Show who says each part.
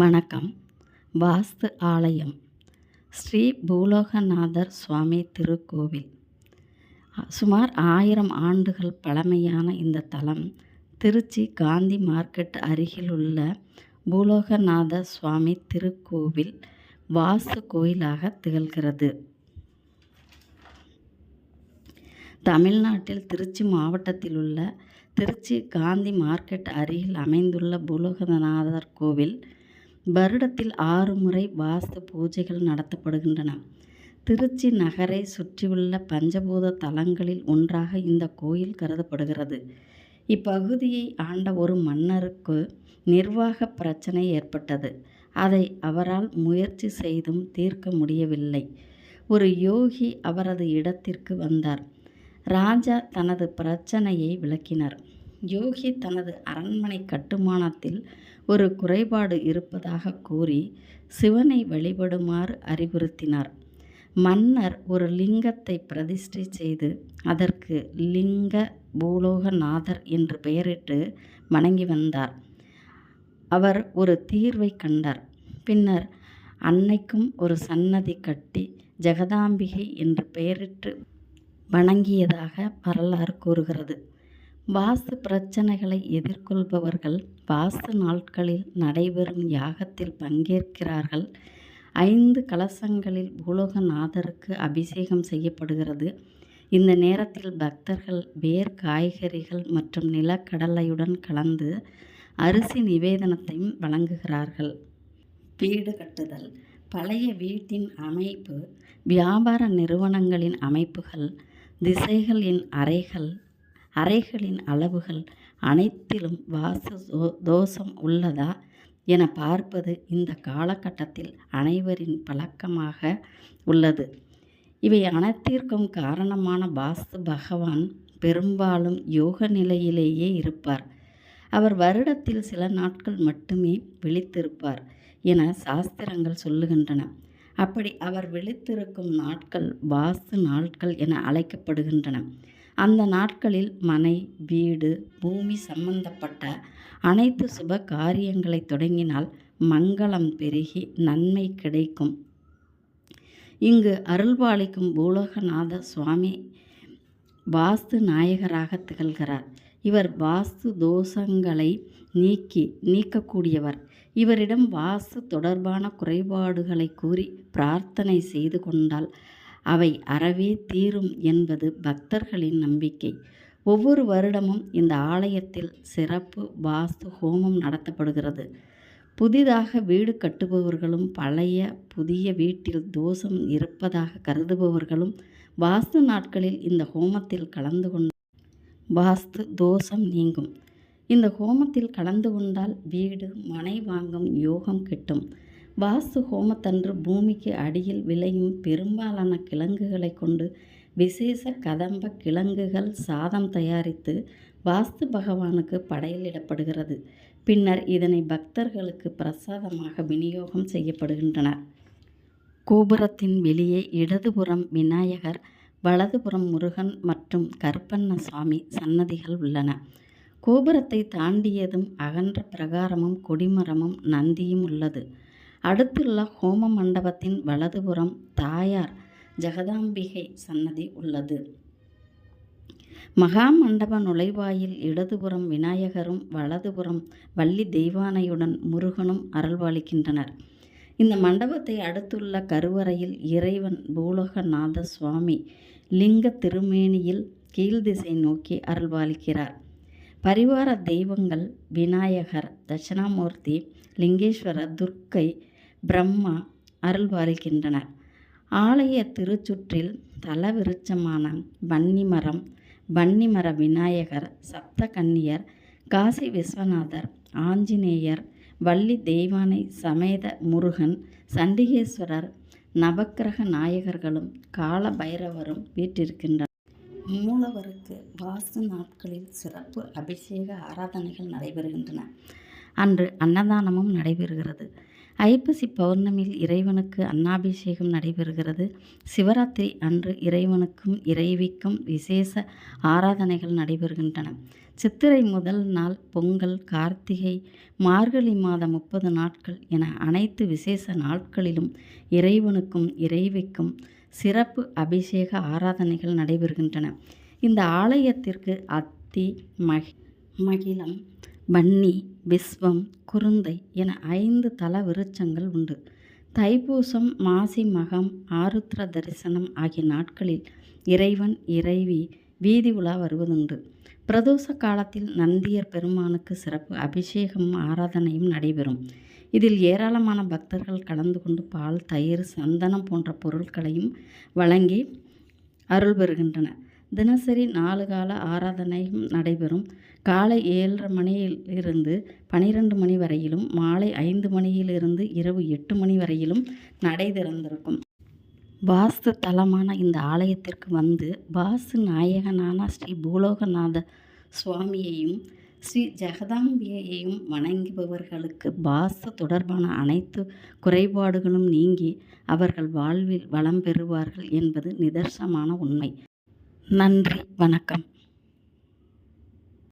Speaker 1: வணக்கம். வாஸ்து ஆலயம். ஸ்ரீ பூலோகநாதர் சுவாமி திருக்கோவில். சுமார் ஆயிரம் ஆண்டுகள் பழமையான இந்த தலம் திருச்சி காந்தி மார்க்கெட் அருகில் உள்ள பூலோகநாத சுவாமி திருக்கோவில் வாஸ்து கோயிலாக திகழ்கிறது. தமிழ்நாட்டில் திருச்சி மாவட்டத்தில் உள்ள திருச்சி காந்தி மார்க்கெட் அருகில் அமைந்துள்ள பூலோகநாதர் கோவில் வருடத்தில் ஆறு முறை வாஸ்து பூஜைகள் நடத்தப்படுகின்றன. திருச்சி நகரை சுற்றியுள்ள பஞ்சபூத தலங்களில் ஒன்றாக இந்த கோயில் கருதப்படுகிறது. இப்பகுதியை ஆண்ட ஒரு மன்னருக்கு நிர்வாக பிரச்சனை ஏற்பட்டது. அதை அவரால் முயற்சி செய்தும் தீர்க்க முடியவில்லை. ஒரு யோகி அவரது இடத்திற்கு வந்தார். ராஜா தனது பிரச்சனையை விளக்கினார். யோகி தனது அரண்மனை கட்டுமானத்தில் ஒரு குறைபாடு இருப்பதாக கூறி சிவனை வழிபடுமாறு அறிவுறுத்தினார். மன்னர் ஒரு லிங்கத்தை பிரதிஷ்டை செய்து அதற்கு லிங்க பூலோகநாதர் என்று பெயரிட்டு வணங்கி வந்தார். அவர் ஒரு தீர்வை கண்டார். பின்னர் அன்னைக்கும் ஒரு சன்னதி கட்டி ஜெகதாம்பிகை என்று பெயரிட்டு வணங்கியதாக வரலாறு கூறுகிறது. வாஸ்து பிரச்சனைகளை எதிர்கொள்பவர்கள் வாஸ்து நாட்களில் நடைபெறும் யாகத்தில் பங்கேற்கிறார்கள். ஐந்து கலசங்களில் பூலோகநாதருக்கு அபிஷேகம் செய்யப்படுகிறது. இந்த நேரத்தில் பக்தர்கள் வேர் காய்கறிகள் மற்றும் நிலக்கடலையுடன் கலந்து அரிசி நிவேதனத்தையும் வழங்குகிறார்கள். வீடு கட்டுதல். பழைய வீட்டின் அமைப்பு வியாபார நிறுவனங்களின் அமைப்புகள் திசைகளின் அறைகள் அறைகளின் அளவுகள் அனைத்திலும் வாசு தோஷம் உள்ளதா? என பார்ப்பது இந்த காலகட்டத்தில் அனைவரின் பழக்கமாக உள்ளது. இவை அனைத்திற்கும் காரணமான வாஸ்து பகவான் பெரும்பாலும் யோக நிலையிலேயே இருப்பார். அவர் வருடத்தில் சில நாட்கள் மட்டுமே விழித்திருப்பார் என சாஸ்திரங்கள் சொல்லுகின்றன. அப்படி அவர் விழித்திருக்கும் நாட்கள் வாஸ்து நாட்கள் என அழைக்கப்படுகின்றன. அந்த நாட்களில் மனை வீடு பூமி சம்பந்தப்பட்ட அனைத்து சுப காரியங்களை தொடங்கினால் மங்களம் பெருகி நன்மை கிடைக்கும். இங்கு அருள்பாலிக்கும் பூலோகநாத சுவாமி வாஸ்து நாயகராக திகழ்கிறார். இவர் வாஸ்து தோஷங்களை நீக்கி நீக்கக்கூடியவர். இவரிடம் வாஸ்து தொடர்பான குறைபாடுகளை கூறி பிரார்த்தனை செய்து கொண்டால் அவை அறவே தீரும் என்பது பக்தர்களின் நம்பிக்கை. ஒவ்வொரு வருடமும் இந்த ஆலயத்தில் சிறப்பு வாஸ்து ஹோமம் நடத்தப்படுகிறது. புதிதாக வீடு கட்டுபவர்களும் பழைய புதிய வீட்டில் தோஷம் இருப்பதாக கருதுபவர்களும் வாஸ்து நாட்களில் இந்த ஹோமத்தில் கலந்து கொண்டு வாஸ்து தோஷம் நீங்கும். இந்த ஹோமத்தில் கலந்து கொண்டால் வீடு மனை வாங்கும் யோகம் கிட்டும். வாஸ்து ஹோமத்தன்று பூமிக்கு அடியில் விளையும் பெரும்பாலான கிழங்குகளை கொண்டு விசேஷ கதம்ப கிழங்குகள் சாதம் தயாரித்து வாஸ்து பகவானுக்கு படையலிடப்படுகிறது. பின்னர் இதனை பக்தர்களுக்கு பிரசாதமாக விநியோகம் செய்யப்படுகின்றன கோபுரத்தின் வெளியே இடதுபுறம் விநாயகர் வலதுபுறம் முருகன் மற்றும் கருப்பண்ணசாமி சன்னதிகள் உள்ளன. கோபுரத்தை தாண்டியதும் அகன்ற பிரகாரமும் கொடிமரமும் நந்தியும் உள்ளது. அடுத்துள்ள ஹோம மண்டபத்தின் வலதுபுறம் தாயார் ஜெகதாம்பிகை சன்னதி உள்ளது. மகா மண்டப நுழைவாயில் இடதுபுறம் விநாயகரும் வலதுபுறம் வள்ளி தெய்வானையுடன் முருகனும் அருள்வாளிக்கின்றனர். இந்த மண்டபத்தை அடுத்துள்ள கருவறையில் இறைவன் பூலோகநாத சுவாமி லிங்க திருமேனியில் கீழ்திசை நோக்கி அருள்வாளிக்கிறார். பரிவார தெய்வங்கள் விநாயகர் தட்சிணாமூர்த்தி லிங்கேஸ்வரர் துர்க்கை பிரம்மா அருள்பாலிக்கின்றனர் ஆலய திருச்சுற்றில் தலவிருச்சமான வன்னிமரம் வன்னிமர விநாயகர் சப்தகன்னியர் காசி விஸ்வநாதர் ஆஞ்சநேயர் வள்ளி தெய்வானை சமேத முருகன் சண்டிகேஸ்வரர் நவக்கிரக நாயகர்களும் கால பைரவரும் வீற்றிருக்கின்றனர். மூலவருக்கு வாசு நாட்களில் சிறப்பு அபிஷேக ஆராதனைகள் நடைபெறுகின்றன. அன்று அன்னதானமும் நடைபெறுகிறது. ஐப்பசி பௌர்ணமியில் இறைவனுக்கு அன்னாபிஷேகம் நடைபெறுகிறது. சிவராத்திரி அன்று இறைவனுக்கும் இறைவிக்கும் விசேஷ ஆராதனைகள் நடைபெறுகின்றன. சித்திரை முதல் நாள் பொங்கல் கார்த்திகை மார்கழி மாதம் முப்பது நாட்கள் என அனைத்து விசேஷ நாட்களிலும் இறைவனுக்கும் இறைவிக்கும் சிறப்பு அபிஷேக ஆராதனைகள் நடைபெறுகின்றன. இந்த ஆலயத்திற்கு அத்தி மகி மகிழம் வன்னி விஸ்வம் குருந்தை என ஐந்து தல விருட்சங்கள் உண்டு. தைப்பூசம் மாசி மகம் ஆருத்ர தரிசனம் ஆகிய நாட்களில் இறைவன் இறைவி வீதி உலா வருவதுண்டு. பிரதோஷ காலத்தில் நந்தியர் பெருமானுக்கு சிறப்பு அபிஷேகமும் ஆராதனையும் நடைபெறும். இதில் ஏராளமான பக்தர்கள் கலந்து கொண்டு பால் தயிர் சந்தனம் போன்ற பொருட்களையும் வழங்கி அருள் பெறுகின்றனர். தினசரி நாலு கால ஆராதனையும் நடைபெறும். காலை ஏழரை மணியிலிருந்து பனிரெண்டு மணி வரையிலும் மாலை ஐந்து மணியிலிருந்து இரவு எட்டு மணி வரையிலும் நடை திறந்திருக்கும். வாஸ்து தலமான இந்த ஆலயத்திற்கு வந்து வாசு நாயகனான ஸ்ரீ பூலோகநாத சுவாமியையும் ஸ்ரீ ஜெகதாம்பியையும் வணங்குபவர்களுக்கு பாசு தொடர்பான அனைத்து குறைபாடுகளும் நீங்கி அவர்கள் வாழ்வில் வளம் பெறுவார்கள் என்பது நிதர்சனமான உண்மை. நன்றி வணக்கம்.